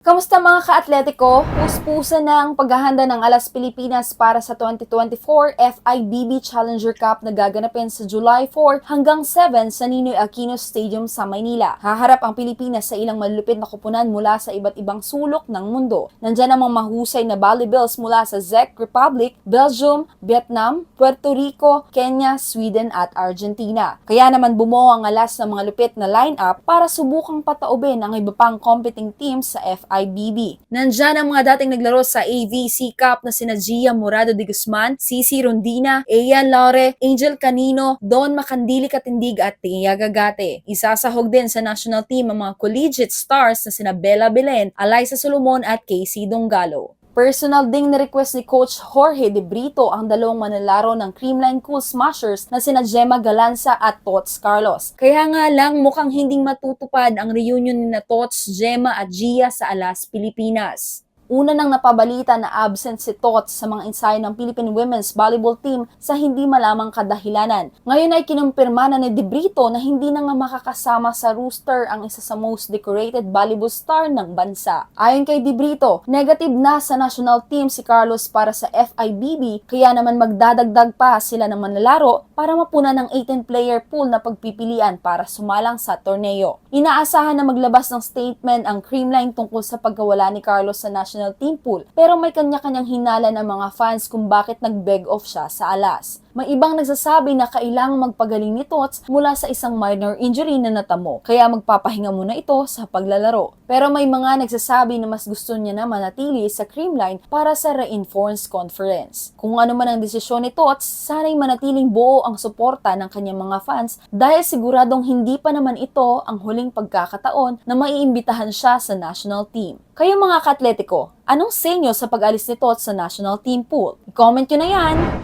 Kamusta mga ka-atletiko? Puspusa na ang paghahanda ng Alas Pilipinas para sa 2024 FIBB Challenger Cup na gaganapin sa July 4 hanggang 7 sa Ninoy Aquino Stadium sa Maynila. Haharap ang Pilipinas sa ilang malulupit na kupunan mula sa iba't ibang sulok ng mundo. Nandyan ang mga mahusay na volleyballs mula sa Czech Republic, Belgium, Vietnam, Puerto Rico, Kenya, Sweden at Argentina. Kaya naman bumuo ang alas ng mga lupit na lineup para subukang pataubin ang iba pang competing teams sa FIBB. Nandyan ang mga dating naglaro sa AVC Cup na sina Gia Morado de Guzman, Cici Rondina, Eya Laure, Angel Canino, Don Makandili Katindig at Tia Gagate. Isasahog din sa national team ang mga collegiate stars na sina Bella Belen, Eliza Solomon at Casey Dongalo. Personal ding na-request ni Coach Jorge De Brito ang dalawang manlalaro ng Creamline Cool Smashers na sina Gemma Galanza at Tots Carlos. Kaya nga lang mukhang hinding matutupad ang reunion ni na Tots, Gemma at Gia sa Alas, Pilipinas. Una nang napabalita na absent si Tots sa mga ensayo ng Philippine Women's Volleyball Team sa hindi malamang kadahilanan. Ngayon ay kinumpirma na ni De Brito na hindi na nga makakasama sa rooster ang isa sa most decorated volleyball star ng bansa. Ayon kay De Brito, negative na sa national team si Carlos para sa FIBB kaya naman magdadagdag pa sila ng manlalaro para mapunan ng 18-player pool na pagpipilian para sumalang sa torneo. Inaasahan na maglabas ng statement ang Creamline tungkol sa pagkawala ni Carlos sa national team pool pero may kanya-kanyang hinala ng mga fans kung bakit nag-beg off siya sa alas. May ibang nagsasabi na kailangang magpagaling ni Tots mula sa isang minor injury na natamo, kaya magpapahinga muna ito sa paglalaro. Pero may mga nagsasabi na mas gusto niya na manatili sa Creamline para sa Reinforced Conference. Kung ano man ang desisyon ni Tots, sana'y manatiling buo ang suporta ng kanyang mga fans dahil siguradong hindi pa naman ito ang huling pagkakataon na maiimbitahan siya sa national team. Kayo mga katletiko, anong senyo sa pag-alis ni Tots sa national team pool? I-comment nyo na yan!